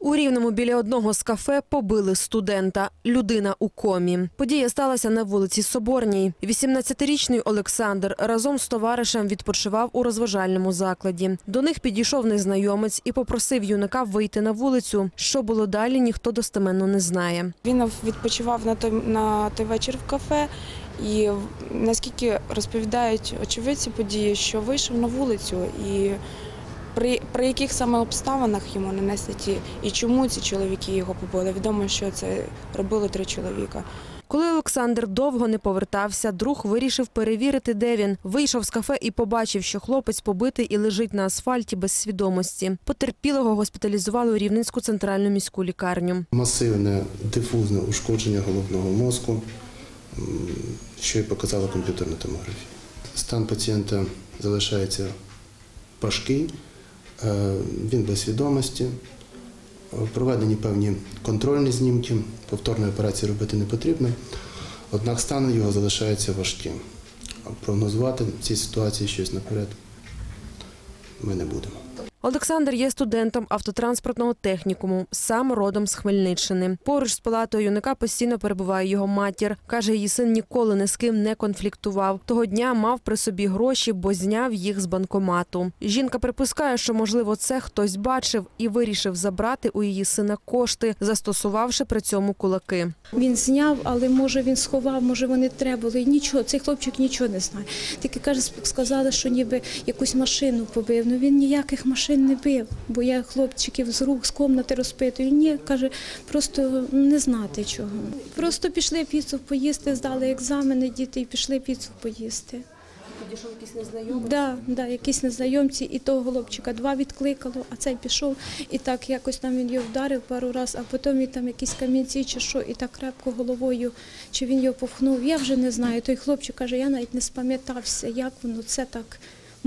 У Рівному біля одного з кафе побили студента. Людина у комі. Подія сталася на вулиці Соборній. 18-річний Олександр разом з товаришем відпочивав у розважальному закладі. До них підійшов незнайомець і попросив юнака вийти на вулицю. Що було далі, ніхто достеменно не знає. Він відпочивав на той, на той вечір в кафе, і наскільки розповідають очевидці події, що вийшов на вулицю і при, при яких саме обставинах йому нанесли ті і чому ці чоловіки його побили. Відомо, що це робили три чоловіка. Коли Олександр довго не повертався, друг вирішив перевірити, де він. Вийшов з кафе і побачив, що хлопець побитий і лежить на асфальті без свідомості. Потерпілого госпіталізували у Рівненську центральну міську лікарню. масивне дифузне ушкодження головного мозку, що і показала комп'ютерна томографія. Стан пацієнта залишається важкий, він без свідомості. Е, Проведені певні контрольні знімки, повторної операції робити не потрібно, однак стан його залишається важким. Прогнозувати в цій ситуації щось наперед ми не будемо. Олександр є студентом автотранспортного технікуму, сам родом з Хмельниччини. Поруч з палатою юнака постійно перебуває його матір. Каже, її син ніколи ні з ким не конфліктував. Того дня мав при собі гроші, бо зняв їх з банкомату. Жінка припускає, що можливо це хтось бачив і вирішив забрати у її сина кошти, застосувавши при цьому кулаки. Він зняв, але може він сховав, може вони треба були. Нічого, цей хлопчик нічого не знає. Тільки каже, сказали, що ніби якусь машину побив. Ну він ніяких машин не бив, бо я хлопчиків з рук з комнати розпитую. Ні, каже, просто не знати чого. Просто пішли піцу поїсти, здали екзамени, діти і пішли піцу поїсти. Підійшов якийсь незнайомий. Да, да, якісь незнайомці, і того хлопчика два відкликало, а цей пішов, і так якось там він його вдарив пару разів, а потім він там якісь камінці чи що, і так крепко головою, чи він його повхнув. Я вже не знаю. Той хлопчик каже, я навіть не спам'ятався, як воно це так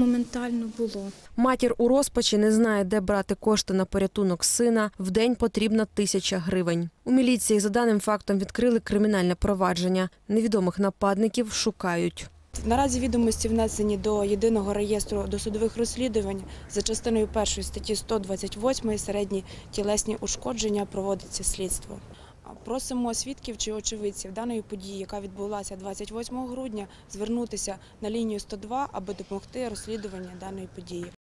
моментально було. Матір у розпачі не знає, де брати кошти на порятунок сина. В день потрібна тисяча гривень. У міліції за даним фактом відкрили кримінальне провадження. Невідомих нападників шукають. Наразі відомості внесені до єдиного реєстру досудових розслідувань за частиною першої статті 128 середні тілесні ушкодження проводиться слідство. Просимо свідків чи очевидців даної події, яка відбулася 28 грудня, звернутися на лінію 102, аби допомогти розслідуванню даної події.